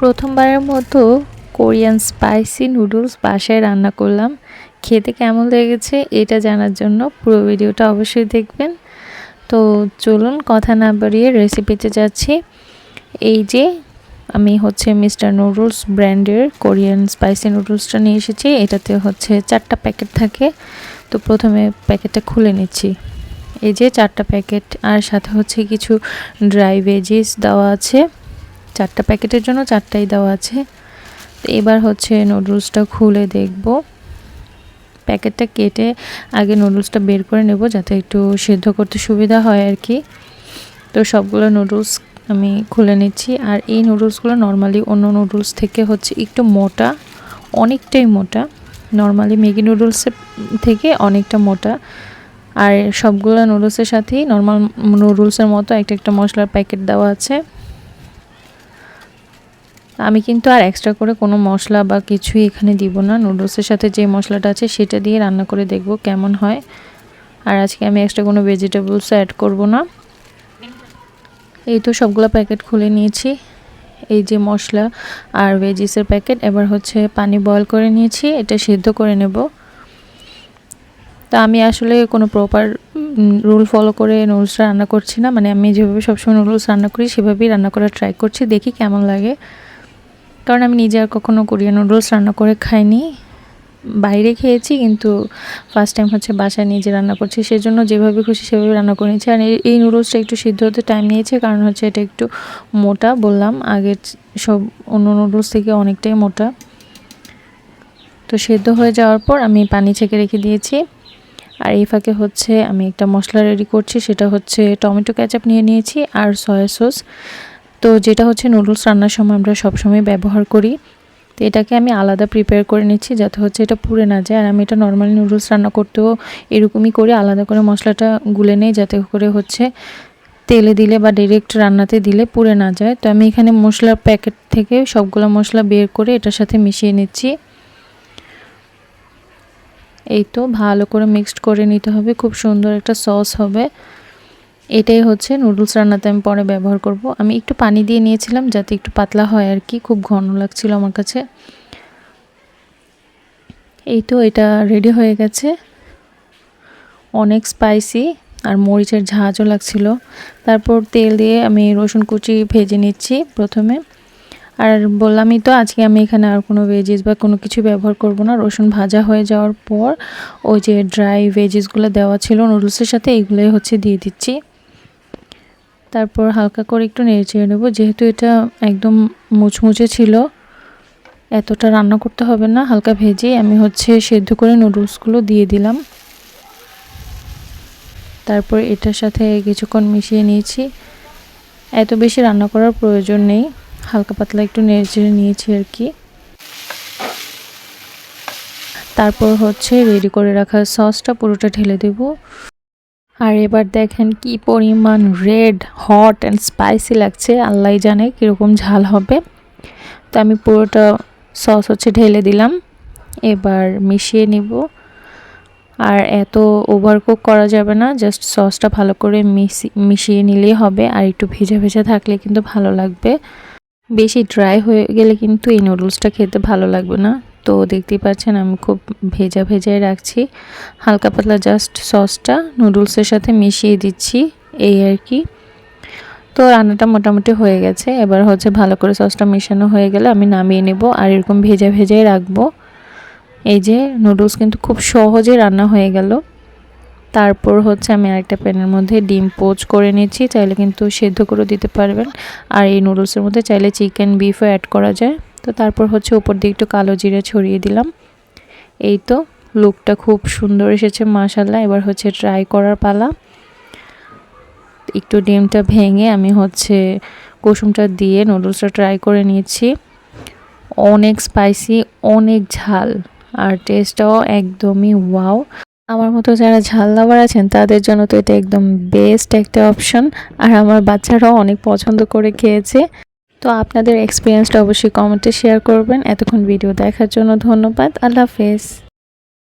প্রথমবারের মতো Korean spicy noodles বাসায় রান্না করলাম। খেতে কেমন লেগেছে এটা জানার জন্য পুরো ভিডিওটা অবশ্যই দেখবেন। তো চলুন কথা না বাড়িয়ে রেসিপিতে যাচ্ছি। এই যে আমি হচ্ছে মিস্টার নুডলস ব্র্যান্ডের কোরিয়ান স্পাইসি নুডলসটা নিয়ে এসেছি। এটাতে হচ্ছে চারটা প্যাকেট থাকে। তো প্রথমে প্যাকেটটা খুলে নিচ্ছি। এই যে চারটা প্যাকেট আর সাথে হচ্ছে কিছু ড্রাই ভেজিস দেওয়া আছে। চারটা প্যাকেটের জন্য চারটাই দেওয়া আছে। তো এবার হচ্ছে নুডলসটা খুলে দেখব। প্যাকেটটা কেটে আগে নুডলসটা বের করে নেব যাতে একটু সেদ্ধ করতে সুবিধা হয় আর কি। তো সবগুলো নুডলস আমি খুলে নিচ্ছি। আর এই নুডলসগুলো নর্মালি অন্য নুডলস থেকে হচ্ছে একটু মোটা, অনেকটাই মোটা। নর্মালি ম্যাগি নুডলসের থেকে অনেকটা মোটা। আর সবগুলো নুডলসের সাথেই নর্মাল নুডলসের মতো একটা একটা মশলার প্যাকেট দেওয়া আছে। আমি কিন্তু আর এক্সট্রা করে কোনো মশলা বা কিছুই এখানে দিব না। নুডলসের সাথে যে মশলাটা আছে সেটা দিয়ে রান্না করে দেখব কেমন হয়। আর আজকে আমি এক্সট্রা কোনো ভেজিটেবলস অ্যাড করব না। এই তো সবগুলো প্যাকেট খুলে নিয়েছি। এই যে মশলা আর ভেজিসের প্যাকেট এবার হচ্ছে পানি বয়ল করে নিয়েছি, এটা সিদ্ধ করে নেব। তা আমি আসলে কোনো প্রপার রুল ফলো করে নুডলসটা রান্না করছি না। মানে আমি যেভাবে সবসময় নুডলস রান্না করি, সেভাবেই রান্না করার ট্রাই করছি, দেখি কেমন লাগে। কারণ আমি নিজে আর কখনো কোরিয়ান নুডলস রান্না করে খাইনি। বাইরে খেয়েছি, কিন্তু ফার্স্ট টাইম হচ্ছে বাসায় নিজে রান্না করছি। সেজন্য যেভাবে খুশি সেভাবে রান্না করে নিয়েছি। আর এই নুডলসটা একটু সিদ্ধ হতে টাইম নিয়েছে, কারণ হচ্ছে এটা একটু মোটা বললাম। আগের সব অন্য নুডলস থেকে অনেকটাই মোটা। তো সেদ্ধ হয়ে যাওয়ার পর আমি পানি ছেঁকে রেখে দিয়েছি। আর এই ফাঁকে হচ্ছে আমি একটা মশলা রেডি করছি, সেটা হচ্ছে টমেটো ক্যাচাপ নিয়ে নিয়েছি আর সয়া সস তো যেটা হচ্ছে নুডলস রান্নার সময় আমরা সবসময় ব্যবহার করি, তো এটাকে আমি আলাদা প্রিপেয়ার করে নিচ্ছি যাতে হচ্ছে এটা পুড়ে না যায়। আর আমি এটা নর্মালি নুডলস রান্না করতেও এরকমই করে, আলাদা করে মশলাটা গুলে নেই যাতে করে হচ্ছে তেলে দিলে বা ডিরেক্ট রান্নাতে দিলে পুড়ে না যায়। তো আমি এখানে মশলার প্যাকেট থেকে সবগুলো মশলা বের করে এটার সাথে মিশিয়ে নিচ্ছি। এই তো ভালো করে মিক্সড করে নিতে হবে, খুব সুন্দর একটা সস হবে। এটাই হচ্ছে নুডলস রান্নাতে আমি পরে ব্যবহার করব। আমি একটু পানি দিয়ে নিয়েছিলাম যাতে একটু পাতলা হয় আর কি, খুব ঘন লাগছিল আমার কাছে। এই তো এটা রেডি হয়ে গেছে। অনেক স্পাইসি আর মরিচের ঝাঁঝও লাগছিল। তারপর তেল দিয়ে আমি রসুন কুচি ভেজে নিচ্ছি প্রথমে। আর বললামই তো আজকে আমি এখানে আর কোনো ভেজিস বা কোনো কিছু ব্যবহার করব না। রসুন ভাজা হয়ে যাওয়ার পর ওই যে ড্রাই ভেজিসগুলো দেওয়া ছিল নুডলসের সাথে, এইগুলোই হচ্ছে দিয়ে দিচ্ছি। তারপর হালকা করে একটু নেড়ে চেড়ে নেব। যেহেতু এটা একদম মুচমুচে ছিল, এতটা রান্না করতে হবে না, হালকা ভেজে আমি হচ্ছে সেদ্ধ করে নুডলসগুলো দিয়ে দিলাম। তারপর এটার সাথে কিছুক্ষণ মিশিয়ে নিয়েছি। এত বেশি রান্না করার প্রয়োজন নেই, হালকা পাতলা একটু নেড়ে চেড়ে নিয়েছি আর কি। তারপর হচ্ছে রেডি করে রাখা সসটা পুরোটা ঢেলে দেবো। আর এবার দেখেন কি পরিমাণ রেড হট অ্যান্ড স্পাইসি লাগছে। আল্লাহ জানে কীরকম ঝাল হবে। তো আমি পুরোটা সস হচ্ছে ঢেলে দিলাম। এবার মিশিয়ে নিব। আর এত ওভারকুক করা যাবে না জাস্ট সসটা ভালো করে মিশি, মিশিয়ে নিলেই হবে। আর একটু ভেজা ভেজা থাকলে কিন্তু ভালো লাগবে। বেশি ড্রাই হয়ে গেলে কিন্তু এই নুডলসটা খেতে ভালো লাগবে না। তো দেখতেই পাচ্ছেন আমি খুব ভেজা ভেজাই রাখছি। হালকা পাতলা জাস্ট সসটা নুডলসের সাথে মিশিয়ে দিচ্ছি, এই আর কি। তো রান্নাটা মোটামুটি হয়ে গেছে। এবার হচ্ছে ভালো করে সসটা মেশানো হয়ে গেলে আমি নামিয়ে নেব আর এরকম ভেজা ভেজাই রাখব। এই যে নুডলস কিন্তু খুব সহজে রান্না হয়ে গেল। তারপর হচ্ছে আমি আরেকটা প্যানের মধ্যে ডিম পোচ করে নিচ্ছি, চাইলে কিন্তু সেদ্ধ করে দিতে পারবেন। আর এই নুডলসের মধ্যে চাইলে চিকেন বিফও অ্যাড করা যায়। তো তারপর হচ্ছে উপর দিয়ে একটু কালো জিরে ছড়িয়ে দিলাম। এই তো লুকটা খুব সুন্দর এসেছে মাশাল্লাহ এবার হচ্ছে ট্রাই করার পালা। একটু ডিমটা ভেঙে আমি হচ্ছে কুসুমটা দিয়ে নুডলসটা ট্রাই করে নিয়েছি অনেক স্পাইসি অনেক ঝাল আর টেস্টটাও একদমই ওয়াও আমার মতো যারা ঝাল লাভার আছেন, তাদের জন্য তো এটা একদম বেস্ট একটা অপশন আর আমার বাচ্চারাও অনেক পছন্দ করে খেয়েছে। তো আপনাদের এক্সপিরিয়েন্সটা অবশ্যই কমেন্টে শেয়ার করবেন। এতক্ষণ ভিডিও দেখার জন্য ধন্যবাদ। আল্লাহ হাফেজ।